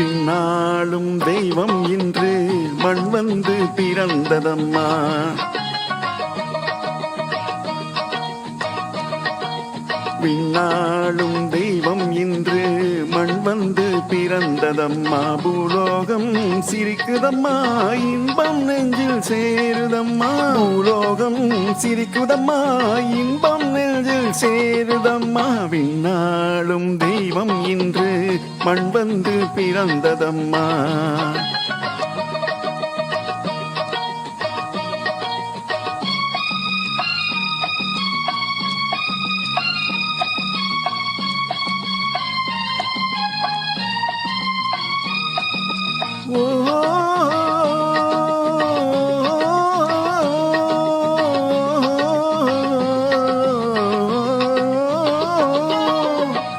பின்னாளும் தெய்வம் இன்று மண் வந்து பிறந்ததம்மா. விண்ணாளும் வந்து பிறந்ததம்மா பூலோகம் சிரிக்குதம்மா இன்பம் நெஞ்சில் சேருதம்மா பூலோகம் சிரிக்குதம்மா இன்பம் நெஞ்சில் சேருதம்மா. விண்ணாளும் தெய்வம் இன்று மண் வந்து பிறந்ததம்மா.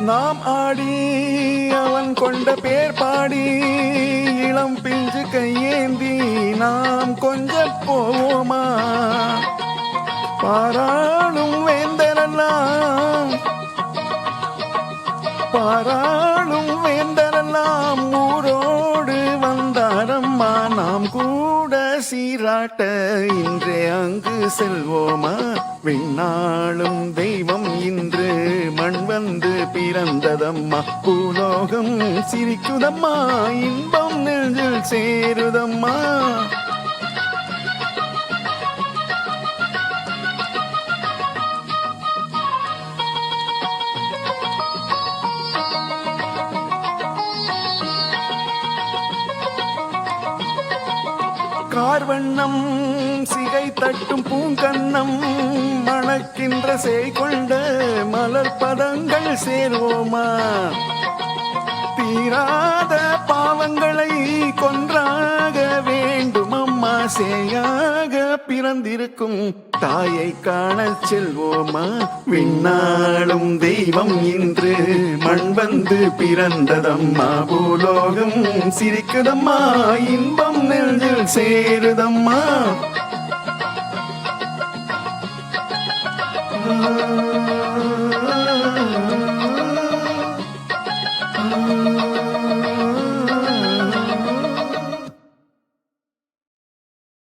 நாம் ஆடி அவன் கொண்ட பேர் பாடி இளம் பிஞ்சு கையேந்தி நாம் கொஞ்சம் போவோமா? பாராளும் சீராட்ட இன்றே அங்கு செல்வோமா? விண்ணாளும் தெய்வம் இன்று மண் வந்து பிறந்ததம்மா. பூலோகம் சிரிக்குதம்மா இன்பம் நெஞ்சில் சேருதம்மா. மார்வண்ணம் சிகை தட்டும் பூங்கண்ணம் மணக்கின்ற சேய் கொண்ட மலர் பதங்கள் சேர்வோமா? தீராத பாவங்களை கொன்றாக வேண்டும் அம்மா சேயாக பிறந்திருக்கும் தாயை காணச் செல்வோமா? விண்ணாளும் தெய்வம் இன்று மண் வந்து பிறந்ததம்மா. பூலோகம் சிரிக்குதம்மா. இன்பம் நெஞ்சில் சேருதம்மா. Oh